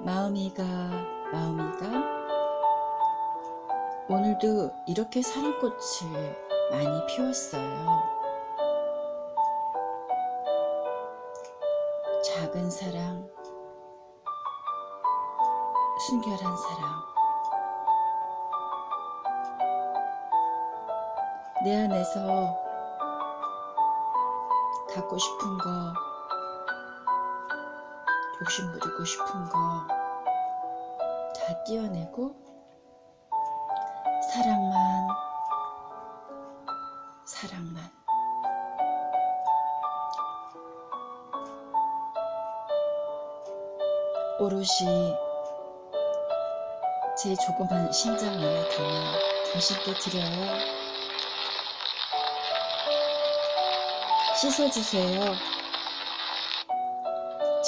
마음이가 마음이가 오늘도 이렇게 사랑꽃을 많이 피웠어요. 작은 사랑, 순결한 사랑. 내 안에서 갖고 싶은 거, 욕심 부리고 싶은 거 다 띄어내고 사랑만, 사랑만. 오롯이 제 조그만 심장 안에 담아 당신께 드려요. 씻어주세요.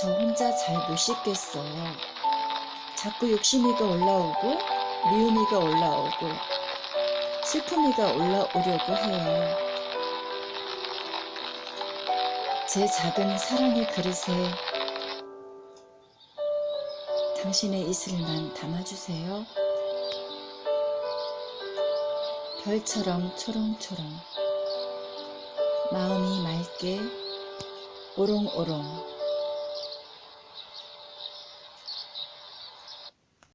저 혼자 잘 못 씻겠어요. 자꾸 욕심이가 올라오고, 미움이가 올라오고, 슬픔이가 올라오려고 해요. 제 작은 사랑의 그릇에 당신의 이슬만 담아주세요. 별처럼 초롱초롱, 마음이 맑게 오롱오롱